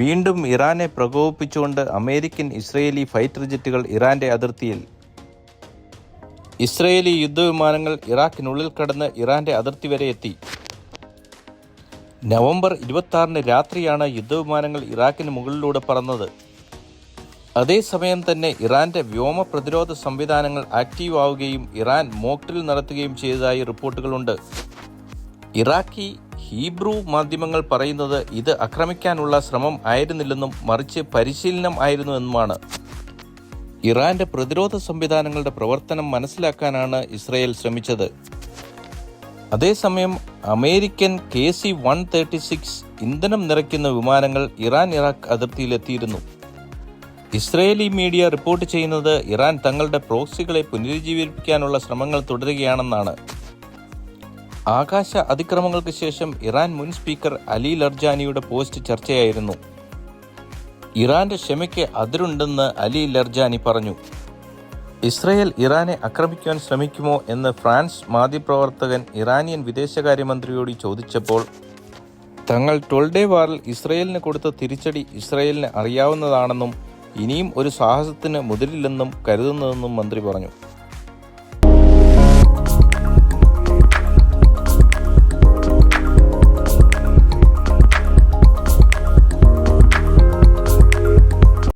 വീണ്ടും ഇറാനെ പ്രകോപിപ്പിച്ചുകൊണ്ട് അമേരിക്കൻ ഇസ്രയേലി ഫൈറ്റർ ജെറ്റുകൾ ഇറാന്റെ അതിർത്തിയിൽ. ഇസ്രയേലി യുദ്ധവിമാനങ്ങൾ ഇറാഖിനുള്ളിൽ കടന്ന് ഇറാന്റെ അതിർത്തി വരെ എത്തി. നവംബർ ഇരുപത്തി രാത്രിയാണ് യുദ്ധവിമാനങ്ങൾ ഇറാഖിന് മുകളിലൂടെ പറന്നത്. അതേസമയം തന്നെ ഇറാന്റെ വ്യോമ പ്രതിരോധ സംവിധാനങ്ങൾ ആക്റ്റീവ് ആവുകയും ഇറാൻ മോക്ടിൽ നടത്തുകയും ചെയ്തതായി റിപ്പോർട്ടുകളുണ്ട്. ഇറാഖി ഹീബ്രു മാധ്യമങ്ങൾ പറയുന്നത് ഇത് ആക്രമിക്കാനുള്ള ശ്രമം ആയിരുന്നില്ലെന്നും മറിച്ച് പരിശീലനം ആയിരുന്നുവെന്നുമാണ് ഇറാന്റെ പ്രതിരോധ സംവിധാനങ്ങളുടെ പ്രവർത്തനം മനസ്സിലാക്കാനാണ് ഇസ്രയേൽ ശ്രമിച്ചത്. അതേസമയം American K C one thirty six ഇന്ധനം നിറയ്ക്കുന്ന വിമാനങ്ങൾ ഇറാൻ ഇറാഖ് അതിർത്തിയിലെത്തിയിരുന്നു. ഇസ്രയേലി മീഡിയ റിപ്പോർട്ട് ചെയ്യുന്നത് ഇറാൻ തങ്ങളുടെ പ്രോക്സികളെ പുനരുജ്ജീവിപ്പിക്കാനുള്ള ശ്രമങ്ങൾ തുടരുകയാണെന്നാണ്. ആകാശ അതിക്രമങ്ങൾക്ക് ശേഷം ഇറാൻ മുൻ സ്പീക്കർ അലി ലർജാനിയുടെ പോസ്റ്റ് ചർച്ചയായിരുന്നു. ഇറാന്റെ ക്ഷമയ്ക്ക് അതിരുണ്ടെന്ന് അലി ലർജാനി പറഞ്ഞു. ഇസ്രയേൽ ഇറാനെ ആക്രമിക്കുവാൻ ശ്രമിക്കുമോ എന്ന് ഫ്രാൻസ് മാധ്യമപ്രവർത്തകൻ ഇറാനിയൻ വിദേശകാര്യമന്ത്രിയോട് ചോദിച്ചപ്പോൾ തങ്ങൾ ട്വൽഡേ വാറിൽ ഇസ്രയേലിന് കൊടുത്ത തിരിച്ചടി ഇസ്രയേലിന് അറിയാവുന്നതാണെന്നും ഇനിയും ഒരു സാഹസത്തിന് മുതിരില്ലെന്നും കരുതുന്നതെന്നും മന്ത്രി പറഞ്ഞു.